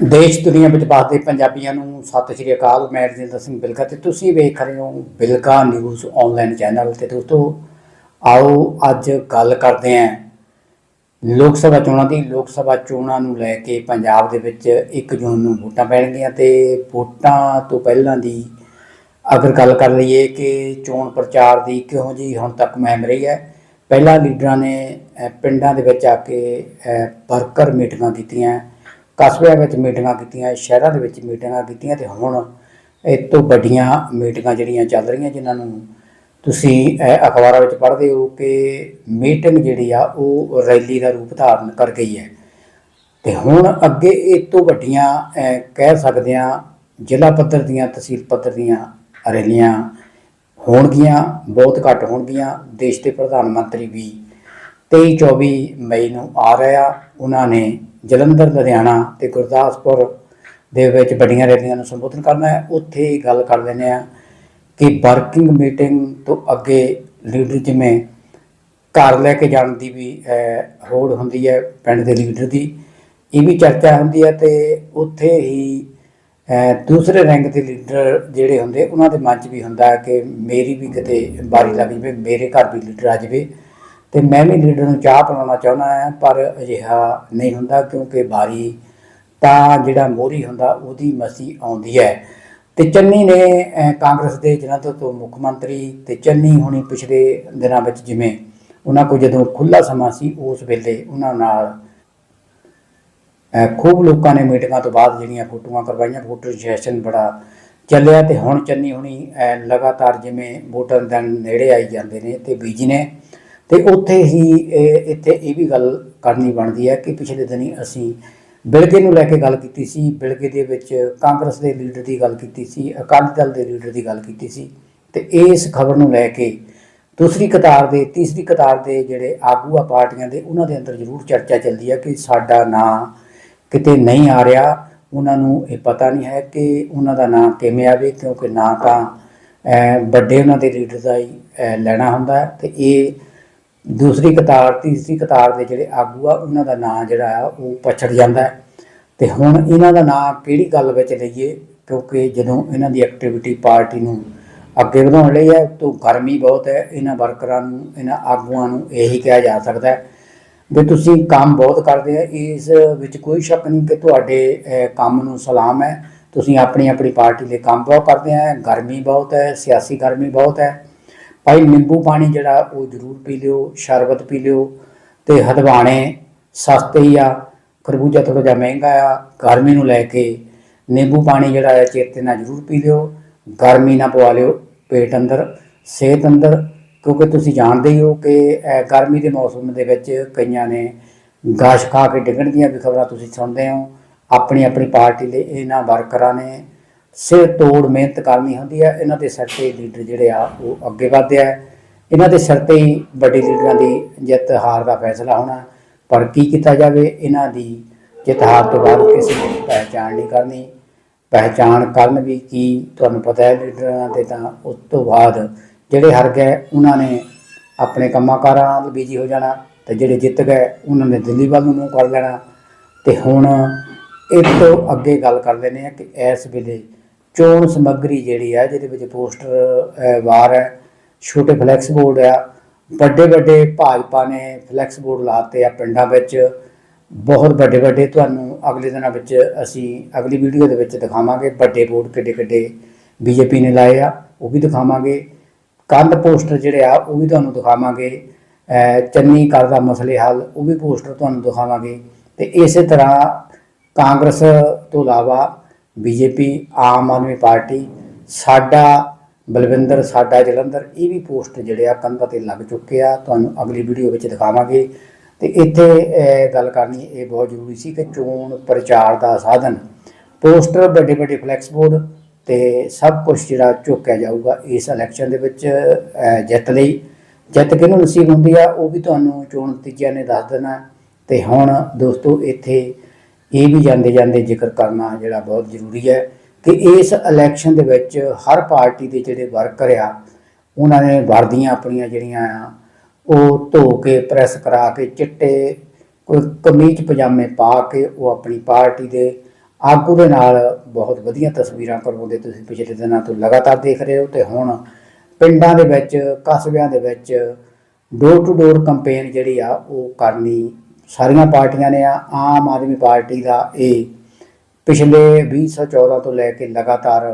ਦੇਸ਼ ਦੁਨੀਆ ਵਿੱਚ ਵਸਦੇ ਪੰਜਾਬੀਆਂ ਨੂੰ। ਸਤਿ ਸ਼੍ਰੀ ਅਕਾਲ, ਮੈਂ ਰਜਿੰਦਰ ਸਿੰਘ ਬਿਲਕਾ ਤੇ ਤੁਸੀਂ ਵੇਖ ਰਹੇ ਹੋ ਬਿਲਕਾ ਨਿਊਜ਼ ਆਨਲਾਈਨ ਚੈਨਲ ਤੇ ਦੋਸਤੋ, ਆਓ ਅੱਜ ਗੱਲ ਕਰਦੇ ਹਾਂ ਲੋਕ ਸਭਾ ਚੋਣਾਂ ਦੀ। ਲੋਕ ਸਭਾ ਚੋਣਾਂ ਨੂੰ ਲੈ ਕੇ ਪੰਜਾਬ ਦੇ ਵਿੱਚ 1 ਜੂਨ ਨੂੰ ਵੋਟਾਂ ਪੈਣਗੀਆਂ ਤੇ ਵੋਟਾਂ ਤੋਂ ਪਹਿਲਾਂ ਦੀ ਅਗਰ ਗੱਲ ਕਰ ਲਈਏ ਕਿ ਚੋਣ ਪ੍ਰਚਾਰ ਦੀ ਕਿਹੋ ਜੀ ਹੁਣ ਤੱਕ ਮੁਹਿੰਮ ਰਹੀ ਹੈ। ਪਹਿਲਾਂ ਲੀਡਰਾਂ ਨੇ ਪਿੰਡਾਂ ਦੇ ਵਿੱਚ ਆ ਕੇ ਵਰਕਰ ਮੀਟਿੰਗਾਂ ਕੀਤੀਆਂ। ਕਸਬਿਆਂ ਵਿੱਚ ਮੀਟਿੰਗਾਂ ਕੀਤੀਆਂ, ਸ਼ਹਿਰਾਂ ਦੇ ਵਿੱਚ ਮੀਟਿੰਗਾਂ ਕੀਤੀਆਂ ਤੇ ਹੁਣ ਇਹ ਤੋਂ ਵੱਡੀਆਂ ਮੀਟਿੰਗਾਂ ਜਿਹੜੀਆਂ ਚੱਲ ਰਹੀਆਂ ਜਿਨ੍ਹਾਂ ਨੂੰ ਤੁਸੀਂ ਅਖਬਾਰਾਂ ਵਿੱਚ ਪੜ੍ਹਦੇ ਹੋ ਕਿ ਮੀਟਿੰਗ ਜਿਹੜੀ ਆ ਉਹ ਰੈਲੀ ਦਾ ਰੂਪ ਧਾਰਨ ਕਰ ਗਈ ਹੈ। ਤੇ ਹੁਣ ਅੱਗੇ ਇਹ ਤੋਂ ਵੱਡੀਆਂ ਕਹਿ ਸਕਦੇ ਆ ਜ਼ਿਲ੍ਹਾ ਪੱਧਰ ਦੀਆਂ, ਤਹਿਸੀਲ ਪੱਧਰ ਦੀਆਂ ਰੈਲੀਆਂ ਹੋਣਗੀਆਂ, ਬਹੁਤ ਘੱਟ ਹੋਣਗੀਆਂ। ਦੇਸ਼ ਦੇ ਪ੍ਰਧਾਨ ਮੰਤਰੀ ਵੀ 23 24 ਮਈ ਨੂੰ ਆ ਰਿਹਾ ਉਹਨਾਂ ਨੇ ਜਲੰਧਰ ਲੁਧਿਆਣਾ ਤੇ ਗੁਰਦਾਸਪੁਰ ਦੇ ਵਿੱਚ ਵੱਡੀਆਂ ਰੈਲੀਆਂ ਨੂੰ ਸੰਬੋਧਨ ਕਰਨਾ ਹੈ। ਉੱਥੇ ਗੱਲ ਕਰ ਲੈਂਦੇ ਆ ਕਿ ਵਰਕਿੰਗ ਮੀਟਿੰਗ ਤੋਂ ਅੱਗੇ ਲੀਡਰ ਜਿਵੇਂ ਘਰ ਲੈ ਕੇ ਜਾਣ ਦੀ ਵੀ ਅਹ, ਹੋੜ ਹੁੰਦੀ ਹੈ ਪਿੰਡ ਦੇ ਲੀਡਰ ਦੀ ਇਹ ਵੀ ਚਰਚਾ ਹੁੰਦੀ ਹੈ ਤੇ ਉੱਥੇ ਹੀ ਦੂਸਰੇ ਰੈਂਕ ਦੇ ਲੀਡਰ ਜਿਹੜੇ ਹੁੰਦੇ ਉਹਨਾਂ ਦੇ ਮਨ 'ਚ ਵੀ ਹੁੰਦਾ ਕਿ ਮੇਰੀ ਵੀ ਕਿਤੇ ਬਾਰੀ ਲੱਗ ਜਵੇ ਮੇਰੇ ਘਰ ਵੀ ਲੀਡਰ ਆ ਜਵੇ। ਤੇ ਮੈਂ ਵੀ ਲੀਡਰ ਨੂੰ ਚਾਹ ਪਿਲਾਉਣਾ ਚਾਹੁੰਦਾ ਹਾਂ, ਪਰ ਅਜਿਹਾ ਨਹੀਂ ਹੁੰਦਾ ਕਿਉਂਕਿ ਬਾਰੀ ਤਾਂ ਜਿਹੜਾ ਮੋਹਰੀ ਹੁੰਦਾ ਉਹਦੀ ਮਸੀ ਆਉਂਦੀ ਹੈ। ਤੇ ਚੰਨੀ ਨੇ ਕਾਂਗਰਸ ਦੇ ਜਨਤਾ ਤੋਂ ਮੁੱਖ ਮੰਤਰੀ ਤੇ ਚੰਨੀ ਹੁਣੀ ਪਿਛਲੇ ਦਿਨਾਂ ਵਿੱਚ ਜਿਵੇਂ ਉਹਨਾਂ ਕੋਲ ਜਦੋਂ ਖੁੱਲਾ ਸਮਾਂ ਸੀ, ਉਸ ਵੇਲੇ ਉਹਨਾਂ ਨਾਲ ਖੂਬ ਲੋਕਾਂ ਨੇ ਮੀਟਿੰਗਾਂ ਤੋਂ ਬਾਅਦ ਜਿਹੜੀਆਂ ਫੋਟੋਆਂ ਕਰਵਾਈਆਂ ਫੋਟੋ ਸੈਸ਼ਨ ਬੜਾ ਚੱਲਿਆ ਤੇ ਹੁਣ ਚੰਨੀ ਹੁਣੀ ਲਗਾਤਾਰ ਜਿਵੇਂ ਵੋਟਰ ਦਿਨ ਨੇੜੇ ਆਈ ਜਾਂਦੇ ਨੇ ਤੇ ਬੀਜੀ ਨੇ ਤੇ ਉੱਥੇ ਹੀ ਇੱਥੇ ਇਹ ਵੀ ਗੱਲ ਕਰਨੀ ਬਣਦੀ ਹੈ ਕਿ ਪਿਛਲੇ ਦਿਨੀ ਅਸੀਂ ਬਿਲਗੇ ਨੂੰ ਲੈ ਕੇ ਗੱਲ ਕੀਤੀ ਸੀ ਬਿਲਗੇ ਦੇ ਵਿੱਚ ਕਾਂਗਰਸ ਦੇ ਲੀਡਰ ਦੀ ਗੱਲ ਕੀਤੀ ਸੀ, ਅਕਾਲੀ ਦਲ ਦੇ ਲੀਡਰ ਦੀ ਗੱਲ ਕੀਤੀ ਸੀ, ਤੇ ਇਸ ਖਬਰ ਨੂੰ ਲੈ ਕੇ ਦੂਸਰੀ ਕਤਾਰ ਦੇ, ਤੀਸਰੀ ਕਤਾਰ ਦੇ ਜਿਹੜੇ ਆਗੂ ਆ ਪਾਰਟੀਆਂ ਦੇ, ਉਹਨਾਂ ਦੇ ਅੰਦਰ ਜ਼ਰੂਰ ਚਰਚਾ ਚੱਲਦੀ ਹੈ ਕਿ ਸਾਡਾ ਨਾਂ ਕਿਤੇ ਨਹੀਂ ਆ ਰਿਹਾ। ਉਹਨਾਂ ਨੂੰ ਇਹ ਪਤਾ ਨਹੀਂ ਹੈ ਕਿ ਉਹਨਾਂ ਦਾ ਨਾਂ ਕਿਵੇਂ ਆਵੇ, ਕਿਉਂਕਿ ਨਾਂ ਤਾਂ ਵੱਡੇ ਉਹਨਾਂ ਦੇ ਲੀਡਰ ਦਾ ਹੀ ਲੈਣਾ ਹੁੰਦਾ ਹੈ, ਤੇ ਇਹ ਦੂਸਰੀ ਕਤਾਰ, ਤੀਸਰੀ ਕਤਾਰ ਦੇ ਜਿਹੜੇ ਆਗੂ ਆ, ਉਹਨਾਂ ਦਾ ਨਾਂ ਜਿਹੜਾ ਆ, ਉਹ ਪਛੜ ਜਾਂਦਾ ਹੈ। ਤੇ ਹੁਣ ਇਹਨਾਂ ਦਾ ਨਾਂ ਕਿਹੜੀ ਗੱਲ ਵਿੱਚ ਲਈਏ? ਕਿਉਂਕਿ ਜਦੋਂ ਇਹਨਾਂ ਦੀ ਐਕਟੀਵਿਟੀ ਪਾਰਟੀ ਨੂੰ ਅੱਗੇ ਵਧਾਉਣ ਲਈ ਹੈ ਤੋਂ ਗਰਮੀ ਬਹੁਤ ਹੈ, ਇਹਨਾਂ ਵਰਕਰਾਂ ਨੂੰ, ਇਹਨਾਂ ਆਗੂਆਂ ਨੂੰ ਇਹੀ ਕਿਹਾ ਜਾ ਸਕਦਾ ਹੈ ਵੀ ਤੁਸੀਂ ਕੰਮ ਬਹੁਤ ਕਰਦੇ ਆ, ਇਸ ਵਿੱਚ ਕੋਈ ਸ਼ੱਕ ਨਹੀਂ ਕਿ ਤੁਹਾਡੇ ਕੰਮ ਨੂੰ ਸਲਾਮ ਹੈ। ਤੁਸੀਂ ਆਪਣੀ ਆਪਣੀ ਪਾਰਟੀ ਲਈ ਕੰਮ ਬਹੁਤ ਕਰਦੇ ਆ, ਗਰਮੀ ਬਹੁਤ ਹੈ, ਸਿਆਸੀ ਗਰਮੀ ਬਹੁਤ ਹੈ। ਭਾਈ ਨਿੰਬੂ ਪਾਣੀ ਜਿਹੜਾ ਉਹ ਜ਼ਰੂਰ ਪੀ ਲਿਓ, ਸ਼ਰਬਤ ਪੀ ਲਿਓ ਤੇ ਹਦਵਾਣੇ ਸਸਤੇ ਹੀ ਆ, ਖਰਬੂਜਾ ਥੋੜਾ ਜਿਹਾ ਮਹਿੰਗਾ ਆ, ਗਰਮੀ ਨੂੰ ਲੈ ਕੇ ਨਿੰਬੂ ਪਾਣੀ ਜਿਹੜਾ ਹੈ ਚੇਤੇ ਨਾਲ ਜ਼ਰੂਰ ਪੀ ਲਿਓ, ਗਰਮੀ ਨਾ ਪਵਾ ਲਿਓ ਪੇਟ ਅੰਦਰ, ਸਿਹਤ ਅੰਦਰ, ਕਿਉਂਕਿ ਤੁਸੀਂ ਜਾਣਦੇ ਹੀ ਹੋ ਕਿ ਗਰਮੀ ਦੇ ਮੌਸਮ ਦੇ ਵਿੱਚ ਕਈਆਂ ਨੇ ਗਾਸ਼ ਖਾ ਕੇ ਡਿੱਗਣ ਦੀਆਂ ਵੀ ਖਬਰਾਂ ਤੁਸੀਂ ਸੁਣਦੇ ਹੋ ਆਪਣੀ ਆਪਣੀ ਪਾਰਟੀ ਦੇ ਇਹਨਾਂ ਵਰਕਰਾਂ ਨੇ ਸਿਰ ਤੋੜ ਮਿਹਨਤ ਕਰਨੀ ਹੁੰਦੀ ਹੈ। ਇਹਨਾਂ ਦੇ ਸਿਰ ਤੇ ਲੀਡਰ ਜਿਹੜੇ ਆ, ਉਹ ਅੱਗੇ ਵਧਦੇ ਆ। ਇਹਨਾਂ ਦੇ ਸਿਰ ਤੇ ਹੀ ਵੱਡੇ ਲੀਡਰਾਂ ਦੀ ਜਿੱਤ ਹਾਰ ਦਾ ਫੈਸਲਾ ਹੋਣਾ। ਪਰ ਕੀ ਕੀਤਾ ਜਾਵੇ? ਇਹਨਾਂ ਦੀ ਜਿੱਤ ਹਾਰ ਤੋਂ ਬਾਅਦ ਕਿਸੇ ਨੇ ਪਹਿਚਾਣ ਨਹੀਂ ਕਰਨੀ। ਪਹਿਚਾਣ ਕਰਨ ਵੀ ਕੀ? ਤੁਹਾਨੂੰ ਪਤਾ ਹੈ ਲੀਡਰਾਂ ਦੇ ਤਾਂ ਉਸ ਤੋਂ ਬਾਅਦ ਜਿਹੜੇ ਹਾਰ ਗਏ, ਉਹਨਾਂ ਨੇ ਆਪਣੇ ਕੰਮਾਂ ਕਾਰਾਂ ਨਾਲ ਬਿਜ਼ੀ ਹੋ ਜਾਣਾ ਤੇ ਜਿਹੜੇ ਜਿੱਤ ਗਏ, ਉਹਨਾਂ ਨੇ ਦਿੱਲੀ ਵੱਲ ਨੂੰ ਮੂੰਹ ਕਰ ਲੈਣਾ। ਤੇ ਹੁਣ ਇਹ ਤੋਂ ਅੱਗੇ ਗੱਲ ਕਰ ਲੈਂਦੇ ਆ ਕਿ ਇਸ ਵੇਲੇ ਚੋਣ ਸਮੱਗਰੀ ਜਿਹੜੀ ਆ, ਜਿਹਦੇ ਵਿੱਚ ਪੋਸਟਰ ਵਾਰ ਹੈ, ਛੋਟੇ ਫਲੈਕਸ ਬੋਰਡ ਆ, ਵੱਡੇ ਵੱਡੇ ਭਾਜਪਾ ਨੇ ਫਲੈਕਸ ਬੋਰਡ ਲਾਤੇ ਆ ਪਿੰਡਾਂ ਵਿੱਚ, ਬਹੁਤ ਵੱਡੇ ਵੱਡੇ, ਤੁਹਾਨੂੰ ਅਗਲੇ ਦਿਨਾਂ ਵਿੱਚ ਅਸੀਂ ਅਗਲੀ ਵੀਡੀਓ ਦੇ ਵਿੱਚ ਦਿਖਾਵਾਂਗੇ, ਵੱਡੇ ਬੋਰਡ ਕਿੱਡੇ ਕਿੱਡੇ ਬੀਜੇਪੀ ਨੇ ਲਾਏ ਆ, ਉਹ ਵੀ ਦਿਖਾਵਾਂਗੇ, ਕੰਧ ਪੋਸਟਰ ਜਿਹੜੇ ਆ, ਉਹ ਵੀ ਤੁਹਾਨੂੰ ਦਿਖਾਵਾਂਗੇ ਅਹ ਚੰਨੀ ਕਰਦਾ ਮਸਲੇ ਹੱਲ, ਉਹ ਵੀ ਪੋਸਟਰ ਤੁਹਾਨੂੰ ਦਿਖਾਵਾਂਗੇ, ਤੇ ਇਸੇ ਤਰ੍ਹਾਂ ਕਾਂਗਰਸ ਤੋਂ ਇਲਾਵਾ ਬੀਜੇਪੀ, ਆਮ ਆਦਮੀ ਪਾਰਟੀ, ਸਾਡਾ ਬਲਵਿੰਦਰ, ਸਾਡਾ ਜਲੰਧਰ, ਇਹ ਵੀ ਪੋਸਟ ਜਿਹੜੇ ਆ ਕੰਧਾਂ ਤੇ ਲੱਗ ਚੁੱਕੇ ਆ। ਤੁਹਾਨੂੰ ਅਗਲੀ ਵੀਡੀਓ ਵਿੱਚ ਦਿਖਾਵਾਂਗੇ। ਤੇ ਇੱਥੇ ਗੱਲ ਕਰਨੀ ਇਹ ਬਹੁਤ ਜ਼ਰੂਰੀ ਸੀ ਕਿ ਚੋਣ ਪ੍ਰਚਾਰ ਦਾ ਸਾਧਨ। ਪੋਸਟਰ ਵੱਡੇ ਵੱਡੇ ਫਲੈਕਸ ਬੋਰਡ ਤੇ ਸਭ ਕੁਝ ਜਿਹੜਾ ਝੋਕਿਆ ਜਾਊਗਾ ਇਸ ਇਲੈਕਸ਼ਨ ਦੇ ਵਿੱਚ ਜਿੱਤ ਲਈ। ਜਿੱਤ ਕਿਹਨੂੰ ਨਸੀਬ ਹੁੰਦੀ ਆ, ਉਹ ਵੀ ਤੁਹਾਨੂੰ ਚੋਣ ਨਤੀਜਿਆਂ ਨੇ ਦੱਸ ਦੇਣਾ। ਤੇ ਹੁਣ ਦੋਸਤੋ ਇੱਥੇ ਇਹ ਵੀ ਜਾਂਦੇ ਜਾਂਦੇ ਜ਼ਿਕਰ ਕਰਨਾ ਜਿਹੜਾ ਬਹੁਤ ਜ਼ਰੂਰੀ ਹੈ ਕਿ ਇਸ ਇਲੈਕਸ਼ਨ ਦੇ ਵਿੱਚ ਹਰ ਪਾਰਟੀ ਦੇ ਜਿਹੜੇ ਵਰਕਰ ਆ, ਉਹਨਾਂ ਨੇ ਵਰਦੀਆਂ ਆਪਣੀਆਂ ਜਿਹੜੀਆਂ ਆ, ਉਹ ਧੋ ਕੇ ਪ੍ਰੈਸ ਕਰਾ ਕੇ, ਚਿੱਟੇ, ਕੋਈ ਕਮੀਜ਼, ਪਜਾਮੇ ਪਾ ਕੇ ਉਹ ਆਪਣੀ ਪਾਰਟੀ ਦੇ ਆਗੂ ਦੇ ਨਾਲ ਬਹੁਤ ਵਧੀਆ ਤਸਵੀਰਾਂ ਕਰਵਾਉਂਦੇ। ਤੁਸੀਂ ਪਿਛਲੇ ਦਿਨਾਂ ਤੋਂ ਲਗਾਤਾਰ ਦੇਖ ਰਹੇ ਹੋ ਤੇ ਹੁਣ ਪਿੰਡਾਂ ਦੇ ਵਿੱਚ, ਕਸਬਿਆਂ ਦੇ ਵਿੱਚ ਡੋਰ ਟੂ ਡੋਰ ਕੰਪੇਨ ਜਿਹੜੀ ਆ, ਉਹ ਕਰਨੀ ਸਾਰੀਆਂ ਪਾਰਟੀਆਂ ਨੇ ਆਮ ਆਦਮੀ ਪਾਰਟੀ ਦਾ ਇਹ ਪਿਛਲੇ 2014 ਤੋਂ ਲੈ ਕੇ ਲਗਾਤਾਰ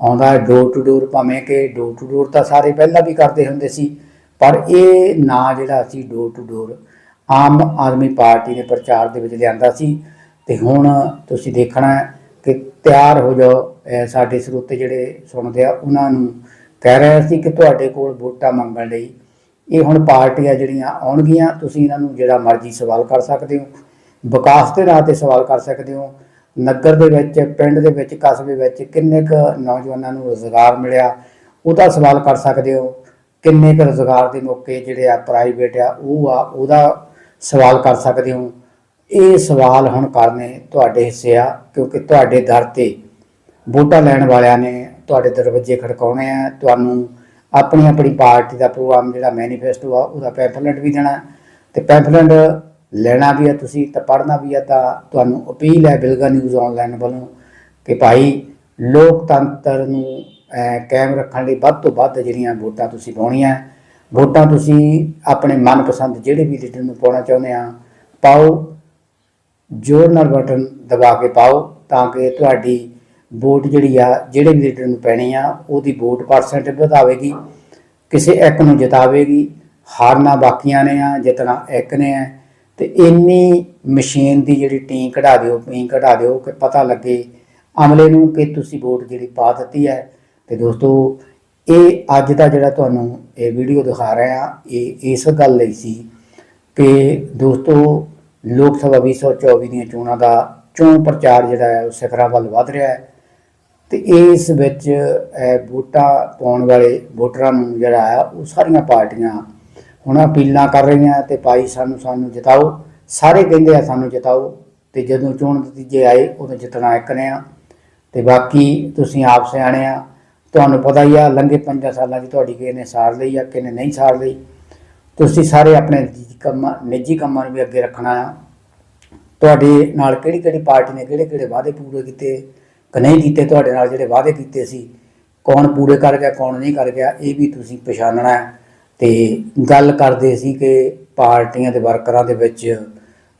ਆਉਂਦਾ ਹੈ ਡੋਰ ਟੂ ਡੋਰ ਭਾਵੇਂ ਕਿ ਡੋਰ ਟੂ ਡੋਰ ਤਾਂ ਸਾਰੇ ਪਹਿਲਾਂ ਵੀ ਕਰਦੇ ਹੁੰਦੇ ਸੀ, ਪਰ ਇਹ ਨਾਂ ਜਿਹੜਾ ਸੀ door to door Aam Aadmi party ਨੇ ਪ੍ਰਚਾਰ ਦੇ ਵਿੱਚ ਲਿਆਂਦਾ ਸੀ। ਤੇ ਹੁਣ ਤੁਸੀਂ ਦੇਖਣਾ ਕਿ ਤਿਆਰ ਹੋ ਜਾਓ ਸਾਡੇ ਸਰੋਤੇ ਜਿਹੜੇ ਸੁਣਦੇ ਆ, ਉਹਨਾਂ ਨੂੰ ਕਹਿ ਰਿਹਾ ਸੀ ਕਿ ਤੁਹਾਡੇ ਕੋਲ ਵੋਟਾਂ ਮੰਗਣ ਲਈ ਇਹ ਹੁਣ ਪਾਰਟੀਆਂ ਜਿਹੜੀਆਂ ਆਉਣਗੀਆਂ, ਤੁਸੀਂ ਇਹਨਾਂ ਨੂੰ ਜਿਹੜਾ ਮਰਜ਼ੀ ਸਵਾਲ ਕਰ ਸਕਦੇ ਹੋ। ਵਿਕਾਸ ਦੇ ਰਾਹ ਤੇ ਸਵਾਲ ਕਰ ਸਕਦੇ ਹੋ। ਨਗਰ ਦੇ ਵਿੱਚ, ਪਿੰਡ ਦੇ ਵਿੱਚ, ਕਸਬੇ ਵਿੱਚ ਕਿੰਨੇ ਕੁ ਨੌਜਵਾਨਾਂ ਨੂੰ ਰੋਜ਼ਗਾਰ ਮਿਲਿਆ, ਉਹਦਾ ਸਵਾਲ ਕਰ ਸਕਦੇ ਹੋ। ਕਿੰਨੇ ਕੁ ਰੋਜ਼ਗਾਰ ਦੇ ਮੌਕੇ ਜਿਹੜੇ ਆ ਪ੍ਰਾਈਵੇਟ ਆ, ਉਹ ਆ, ਉਹਦਾ ਸਵਾਲ ਕਰ ਸਕਦੇ ਹੋ। ਇਹ ਸਵਾਲ ਹੁਣ ਕਰਨੇ ਤੁਹਾਡੇ ਹਿੱਸੇ ਆ, ਕਿਉਂਕਿ ਤੁਹਾਡੇ ਦਰ ਤੇ ਵੋਟਾਂ ਲੈਣ ਵਾਲਿਆਂ ਨੇ ਤੁਹਾਡੇ ਦਰਵਾਜ਼ੇ ਖੜਕਾਉਣੇ ਆ, ਤੁਹਾਨੂੰ ਆਪਣੀ ਆਪਣੀ ਪਾਰਟੀ ਦਾ ਪ੍ਰੋਗਰਾਮ ਜਿਹੜਾ ਮੈਨੀਫੈਸਟੋ ਆ, ਉਹਦਾ ਪੈਂਫਲੇਟ ਵੀ ਦੇਣਾ। ਤੇ ਪੈਂਫਲੇਟ ਲੈਣਾ ਵੀ ਆ ਤੁਸੀਂ ਤਾਂ ਪੜ੍ਹਨਾ ਵੀ ਆ ਤਾਂ ਤੁਹਾਨੂੰ ਅਪੀਲ ਹੈ ਬਿਲਗਾ ਨਿਊਜ਼ ਆਨਲਾਈਨ ਵੱਲੋਂ ਕਿ ਭਾਈ ਲੋਕਤੰਤਰ ਨੂੰ ਕਾਇਮ ਰੱਖਣ ਲਈ ਵੱਧ ਤੋਂ ਵੱਧ ਜਿਹੜੀਆਂ ਵੋਟਾਂ ਤੁਸੀਂ ਪਾਉਣੀਆਂ, ਵੋਟਾਂ ਤੁਸੀਂ ਆਪਣੇ ਮਨਪਸੰਦ ਜਿਹੜੇ ਵੀ ਲੀਡਰ ਨੂੰ ਪਾਉਣਾ ਚਾਹੁੰਦੇ ਆ, ਪਾਓ। ਜ਼ੋਰ ਨਾਲ ਬਟਨ ਦਬਾ ਕੇ ਪਾਓ ਤਾਂ ਕਿ ਤੁਹਾਡੀ ਵੋਟ ਜਿਹੜੀ ਆ, ਜਿਹੜੇ ਵੀ ਲੀਡਰ ਨੂੰ ਪੈਣੀ ਆ, ਉਹਦੀ ਵੋਟ ਪਰਸੈਂਟੇਜ ਵਧਾਵੇਗੀ, ਕਿਸੇ ਇੱਕ ਨੂੰ ਜਿਤਾਵੇਗੀ, ਹਾਰਨਾ ਬਾਕੀਆਂ ਨੇ ਆ, ਜਿੱਤਣਾ ਇੱਕ ਨੇ ਆ, ਤੇ ਇੰਨੀ ਮਸ਼ੀਨ ਦੀ ਜਿਹੜੀ ਟੀਂ ਕਢਾ ਦਿਓ ਪੀਂ ਕਢਾ ਦਿਓ ਕਿ ਪਤਾ ਲੱਗੇ ਅਮਲੇ ਨੂੰ ਕਿ ਤੁਸੀਂ ਵੋਟ ਜਿਹੜੀ ਪਾ ਦਿੱਤੀ ਹੈ। ਤੇ ਦੋਸਤੋ, ਇਹ ਅੱਜ ਦਾ ਜਿਹੜਾ ਤੁਹਾਨੂੰ ਇਹ ਵੀਡੀਓ ਦਿਖਾ ਰਹੇ ਆ, ਇਹ ਇਸ ਗੱਲ ਲਈ ਸੀ ਕਿ ਦੋਸਤੋ, ਲੋਕ ਸਭਾ 2024 ਦੀਆਂ ਚੋਣਾਂ ਦਾ ਚੋਣ ਪ੍ਰਚਾਰ ਜਿਹੜਾ ਹੈ, ਉਹ ਸਿਖਰਾਂ ਵੱਲ ਵਧ ਰਿਹਾ ਹੈ। ਤੇ ਇਸ ਵਿੱਚ ਵੋਟਾਂ ਪਾਉਣ ਵਾਲੇ ਵੋਟਰਾਂ ਨੂੰ ਜਿਹੜਾ ਹੈ ਉਹ ਸਾਰੀਆਂ ਪਾਰਟੀਆਂ ਹੁਣ ਅਪੀਲਾਂ ਕਰ ਰਹੀਆਂ ਤੇ ਭਾਈ ਸਾਨੂੰ ਸਾਨੂੰ ਜਿਤਾਓ। ਸਾਰੇ ਕਹਿੰਦੇ ਆ ਸਾਨੂੰ ਜਿਤਾਓ ਤੇ ਜਦੋਂ ਚੋਣ ਨਤੀਜੇ ਆਏ, ਉਦੋਂ ਜਿੱਤਣਾ ਇੱਕ ਨੇ ਆ। ਤੇ ਬਾਕੀ ਤੁਸੀਂ ਆਪ ਸਿਆਣੇ ਆ, ਤੁਹਾਨੂੰ ਪਤਾ ਹੀ ਆ, ਲੰਘੇ 5 ਸਾਲਾਂ 'ਚ ਤੁਹਾਡੀ ਕਿਹਨੇ ਨੇ ਸਾਰ ਲਈ ਆ ਕਿਹਨੇ ਨਹੀਂ ਸਾਰ ਲਈ। ਤੁਸੀਂ ਸਾਰੇ ਆਪਣੇ ਨਿੱਜੀ ਕੰਮਾਂ ਨਿੱਜੀ ਕੰਮਾਂ ਨੂੰ ਵੀ ਅੱਗੇ ਰੱਖਣਾ ਆ। ਤੁਹਾਡੇ ਨਾਲ ਕਿਹੜੀ ਕਿਹੜੀ ਪਾਰਟੀ ਨੇ ਕਿਹੜੇ ਕਿਹੜੇ ਵਾਅਦੇ ਪੂਰੇ ਕੀਤੇ? ਕਿ ਨਹੀਂ ਕੀਤੇ, ਤੁਹਾਡੇ ਨਾਲ ਜਿਹੜੇ ਵਾਅਦੇ ਕੀਤੇ ਸੀ, ਕੌਣ ਪੂਰੇ ਕਰ ਗਿਆ, ਕੌਣ ਨਹੀਂ ਕਰ ਗਿਆ, ਇਹ ਵੀ ਤੁਸੀਂ ਪਛਾਣਨਾ ਹੈ। ਤੇ ਗੱਲ ਕਰਦੇ ਸੀ ਕਿ ਪਾਰਟੀਆਂ ਦੇ ਵਰਕਰਾਂ ਦੇ ਵਿੱਚ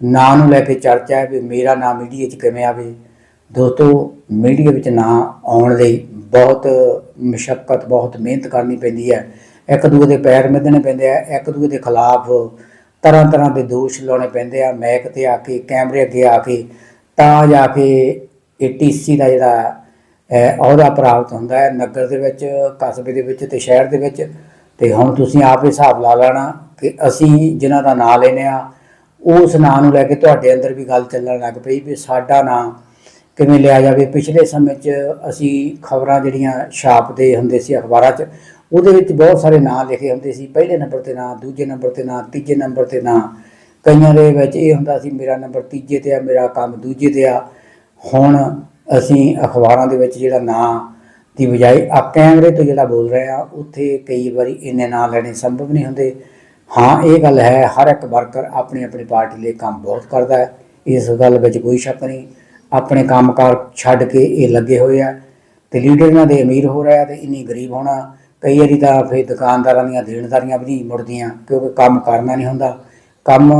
ਨਾਂ ਨੂੰ ਲੈ ਕੇ ਚਰਚਾ ਹੈ ਵੀ ਮੇਰਾ ਨਾਮ ਮੀਡੀਆ 'ਚ ਕਿਵੇਂ ਆਵੇ। ਦੋਸਤੋ ਮੀਡੀਆ ਵਿੱਚ ਨਾਂ ਆਉਣ ਲਈ ਬਹੁਤ ਮੁਸ਼ਕਲ ਬਹੁਤ ਮਿਹਨਤ ਕਰਨੀ ਪੈਂਦੀ ਹੈ। ਇੱਕ ਦੂਜੇ ਦੇ ਪੈਰ ਮਿੱਧਣੇ ਪੈਂਦੇ ਆ, ਇੱਕ ਦੂਜੇ ਦੇ ਖਿਲਾਫ ਤਰ੍ਹਾਂ ਤਰ੍ਹਾਂ ਦੇ ਦੋਸ਼ ਲਾਉਣੇ ਪੈਂਦੇ ਆ। ਮੈਕ ਤੇ ਆ ਕੇ, ਕੈਮਰੇ ਅੱਗੇ ਆ ਕੇ, ਤਾਂ ਜਾ ਕੇ ਇਹ ਟੀਸੀ ਦਾ ਜਿਹੜਾ ਅਹੁਦਾ ਪ੍ਰਾਪਤ ਹੁੰਦਾ ਹੈ ਨਗਰ ਦੇ ਵਿੱਚ, ਕਸਬੇ ਦੇ ਵਿੱਚ ਤੇ ਸ਼ਹਿਰ ਦੇ ਵਿੱਚ। ਤੇ ਹੁਣ ਤੁਸੀਂ ਆਪ ਹੀ ਹਿਸਾਬ ਲਾ ਲੈਣਾ ਕਿ ਅਸੀਂ ਜਿਨ੍ਹਾਂ ਦਾ ਨਾਂ ਲੈਨੇ ਆ ਉਸ ਨਾਂ ਨੂੰ ਲੈ ਕੇ ਤੁਹਾਡੇ ਅੰਦਰ ਵੀ ਗੱਲ ਚੱਲਣ ਲੱਗ ਪਈ ਵੀ ਸਾਡਾ ਨਾਂ ਕਿਵੇਂ ਲਿਆ ਜਾਵੇ। ਪਿਛਲੇ ਸਮੇਂ 'ਚ ਅਸੀਂ ਖਬਰਾਂ ਜਿਹੜੀਆਂ ਛਾਪਦੇ ਹੁੰਦੇ ਸੀ ਅਖਬਾਰਾਂ 'ਚ, ਉਹਦੇ ਵਿੱਚ ਬਹੁਤ ਸਾਰੇ ਨਾਂ ਲਿਖੇ ਹੁੰਦੇ ਸੀ। ਪਹਿਲੇ ਨੰਬਰ ਤੇ ਨਾਂ, ਦੂਜੇ ਨੰਬਰ ਤੇ ਨਾਂ, ਤੀਜੇ ਨੰਬਰ ਤੇ ਨਾਂ। ਕਈਆਂ ਦੇ ਵਿੱਚ ਇਹ ਹੁੰਦਾ ਸੀ, ਮੇਰਾ ਨੰਬਰ ਤੀਜੇ ਤੇ ਆ, ਮੇਰਾ ਕੰਮ ਦੂਜੇ ਤੇ ਆ। ਹੁਣ ਅਸੀਂ ਅਖਬਾਰਾਂ ਦੇ ਵਿੱਚ ਜਿਹੜਾ ਨਾਂ ਦੀ ਬਜਾਏ ਆ ਕੈਮਰੇ ਤੋਂ ਜਿਹੜਾ ਬੋਲ ਰਹੇ ਆ, ਉੱਥੇ ਕਈ ਵਾਰੀ ਇੰਨੇ ਨਾਂ ਲੈਣੇ ਸੰਭਵ ਨਹੀਂ ਹੁੰਦੇ। ਹਾਂ, ਇਹ ਗੱਲ ਹੈ, ਹਰ ਇੱਕ ਵਰਕਰ ਆਪਣੀ ਆਪਣੀ ਪਾਰਟੀ ਲਈ ਕੰਮ ਬਹੁਤ ਕਰਦਾ ਹੈ। ਇਸ ਗੱਲ ਵਿੱਚ ਕੋਈ ਸ਼ੱਕ ਨਹੀਂ, ਆਪਣੇ ਕੰਮਕਾਰ ਛੱਡ ਕੇ ਇਹ ਲੱਗੇ ਹੋਏ ਆ ਤੇ ਲੀਡਰ ਇਹਨਾਂ ਦੇ ਅਮੀਰ ਹੋ ਰਿਹਾ ਤੇ ਇੰਨੀ ਗਰੀਬ ਹੋਣਾ, ਕਈ ਵਾਰੀ ਤਾਂ ਫਿਰ ਦੁਕਾਨਦਾਰਾਂ ਦੀਆਂ ਦੇਣਦਾਰੀਆਂ ਵੀ ਨਹੀਂ ਮੁੜਦੀਆਂ, ਕਿਉਂਕਿ ਕੰਮ ਕਰਨਾ ਨਹੀਂ ਹੁੰਦਾ। ਕੰਮ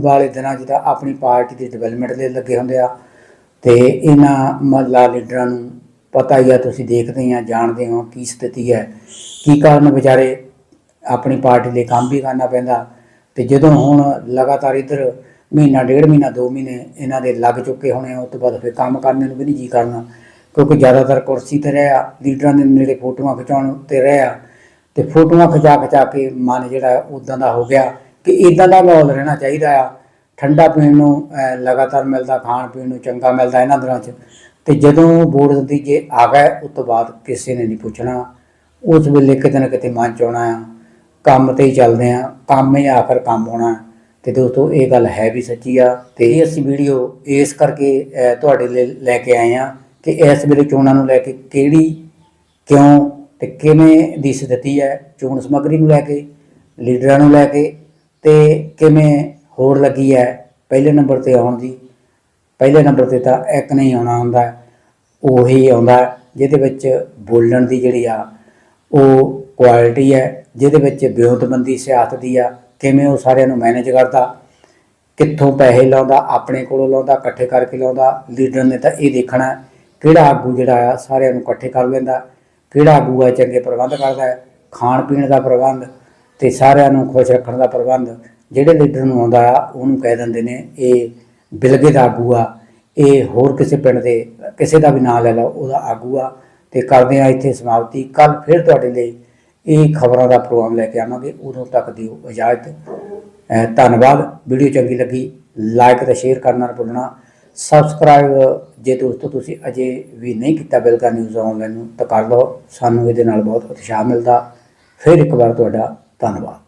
ਵਾਲੇ ਦਿਨਾਂ 'ਚ ਤਾਂ ਆਪਣੀ ਪਾਰਟੀ ਦੀ ਡਿਵੈਲਪਮੈਂਟ ਲਈ ਲੱਗੇ ਹੁੰਦੇ ਆ। ਤੇ ਇਹਨਾਂ ਮਹੱਲਾ ਲੀਡਰਾਂ ਨੂੰ ਪਤਾ ਹੀ ਆ, ਤੁਸੀਂ ਦੇਖਦੇ ਆ, ਜਾਣਦੇ ਹੋ ਕੀ ਸਥਿਤੀ ਹੈ। ਕੀ ਕਾਰਨ ਵਿਚਾਰੇ ਆਪਣੀ ਪਾਰਟੀ ਲਈ ਕੰਮ ਵੀ ਕਰਨਾ ਪੈਂਦਾ। ਤੇ ਜਦੋਂ ਹੁਣ ਲਗਾਤਾਰ ਇੱਧਰ ਮਹੀਨਾ, ਡੇਢ ਮਹੀਨਾ, ਦੋ ਮਹੀਨੇ ਇਹਨਾਂ ਦੇ ਲੱਗ ਚੁੱਕੇ ਹੋਣੇ ਆ, ਉਸ ਤੋਂ ਬਾਅਦ ਫਿਰ ਕੰਮ ਕਰਨ ਨੂੰ ਵੀ ਨਹੀਂ ਜੀ ਕਰਨਾ। ਕਿਉਂਕਿ ਜ਼ਿਆਦਾਤਰ ਕੁਰਸੀ ਤੇ ਰਿਹਾ ਲੀਡਰਾਂ ਦੇ ਨੇੜੇ ਫੋਟੋਆਂ ਖਿਚਾਉਣ ਤੇ ਰਿਹਾ ਤੇ ਫੋਟੋਆਂ ਖਿਚਾ ਖਿਚਾ ਕੇ ਮਨ ਜਿਹੜਾ ਉਦਾਂ ਦਾ ਹੋ ਗਿਆ, ਕਿ ਇਦਾਂ ਦਾ ਮਾਹੌਲ ਰਹਿਣਾ ਚਾਹੀਦਾ ਆ। ਠੰਡਾ ਪੀਣ ਨੂੰ ਅਹ, ਲਗਾਤਾਰ ਮਿਲਦਾ ਖਾਣ ਪੀਣ ਨੂੰ ਚੰਗਾ ਮਿਲਦਾ ਇਹਨਾਂ ਦਿਨਾਂ 'ਚ। ਤੇ ਜਦੋਂ ਵੋਟ ਨਤੀਜੇ ਆ ਗਏ ਉਸ ਤੋਂ ਬਾਅਦ ਕਿਸੇ ਨੇ ਨਹੀਂ ਪੁੱਛਣਾ। ਉਸ ਵੇਲੇ ਕਿਤੇ ਨਾ ਕਿਤੇ ਮਨ ਚ ਆਉਣਾ ਆ। ਕੰਮ ਤੇ ਹੀ ਚੱਲਦੇ ਆ। ਕੰਮ ਹੀ ਆਖਰ ਕੰਮ ਹੋਣਾ। ਤੇ ਦੋਸਤੋ ਇਹ ਗੱਲ ਹੈ ਵੀ ਸੱਚੀ ਆ। ਤੇ ਇਹ ਅਸੀਂ ਵੀਡੀਓ ਇਸ ਕਰਕੇ ਅਹ, ਤੁਹਾਡੇ ਲਈ ਲੈ ਕੇ ਆਏ ਆ ਕਿ ਇਸ ਵੇਲੇ ਚੋਣਾਂ ਨੂੰ ਲੈ ਕੇ ਕਿਹੜੀ ਕਿਉਂ ਤੇ ਕਿਵੇਂ ਦੀ ਸਥਿਤੀ ਹੈ। ਚੋਣ ਸਮੱਗਰੀ ਨੂੰ ਲੈ ਕੇ ਲੀਡਰਾਂ ਨੂੰ ਲੈ ਕੇ ਤੇ ਕਿਵੇਂ ਹੋੜ ਲੱਗੀ ਹੈ, ਪਹਿਲੇ ਨੰਬਰ ਤੇ ਆਉਣ ਦੀ। ਪਹਿਲੇ ਨੰਬਰ ਤੇ ਤਾਂ ਇੱਕ ਨਹੀਂ ਆਉਣਾ ਹੁੰਦਾ, ਉਹੀ ਆਉਂਦਾ, ਜਿਹਦੇ ਵਿੱਚ ਬੋਲਣ ਦੀ ਜਿਹੜੀ ਆ, ਉਹ ਕੁਆਲਿਟੀ ਹੈ, ਜਿਹਦੇ ਵਿੱਚ ਵਿਉਂਤਬੰਦੀ, ਸਿਆਸਤ ਦੀ ਆ, ਕਿਵੇਂ ਉਹ ਸਾਰਿਆਂ ਨੂੰ ਮੈਨੇਜ ਕਰਦਾ, ਕਿੱਥੋਂ ਪੈਸੇ ਲਾਉਂਦਾ, ਆਪਣੇ ਕੋਲੋਂ ਲਾਉਂਦਾ, ਇਕੱਠੇ ਕਰਕੇ ਲਾਉਂਦਾ ਲੀਡਰ ਨੇ ਤਾਂ ਇਹ ਦੇਖਣਾ ਕਿਹੜਾ ਆਗੂ ਜਿਹੜਾ ਆ, ਸਾਰਿਆਂ ਨੂੰ ਇਕੱਠੇ ਕਰ ਲੈਂਦਾ, ਕਿਹੜਾ ਆਗੂ ਆ, ਚੰਗੇ ਪ੍ਰਬੰਧ ਕਰਦਾ ਖਾਣ ਪੀਣ ਦਾ ਪ੍ਰਬੰਧ ਤੇ ਸਾਰਿਆਂ ਨੂੰ ਖੁਸ਼ ਰੱਖਣ ਦਾ ਪ੍ਰਬੰਧ ਜਿਹੜੇ ਲੀਡਰ ਨੂੰ ਆਉਂਦਾ ਆ ਉਹਨੂੰ ਕਹਿ ਦਿੰਦੇ ਨੇ, ਇਹ ਬਿਲਗੇ ਦਾ ਆਗੂ ਆ, ਇਹ ਹੋਰ ਕਿਸੇ ਪਿੰਡ ਦੇ, ਕਿਸੇ ਦਾ ਵੀ ਨਾਂ ਲੈ ਲਓ, ਉਹਦਾ ਆਗੂ ਆ, ਤੇ ਕਰਦੇ ਆ ਇੱਥੇ ਸਮਾਪਤੀ ਕੱਲ ਫਿਰ ਤੁਹਾਡੇ ਲਈ ਇਹ ਖਬਰਾਂ ਦਾ ਪ੍ਰੋਗਰਾਮ ਲੈ ਕੇ ਆਵਾਂਗੇ, ਉਦੋਂ ਤੱਕ ਦਿਓ ਇਜਾਜ਼ਤ ਧੰਨਵਾਦ, ਵੀਡੀਓ ਚੰਗੀ ਲੱਗੀ ਲਾਈਕ ਤੇ ਸ਼ੇਅਰ ਕਰਨਾ ਨਾ ਭੁੱਲਣਾ ਸਬਸਕ੍ਰਾਈਬ ਜੇ ਦੋਸਤੋ ਤੁਸੀਂ ਅਜੇ ਵੀ ਨਹੀਂ ਕੀਤਾ ਬਿਲਕਾ ਨਿਊਜ਼ ਆਨਲਾਈਨ ਨੂੰ, ਤਾਂ ਕਰ ਲਓ, ਸਾਨੂੰ ਇਹਦੇ ਨਾਲ ਬਹੁਤ ਉਤਸ਼ਾਹ ਮਿਲਦਾ, ਫਿਰ ਇੱਕ ਵਾਰ ਤੁਹਾਡਾ ਧੰਨਵਾਦ।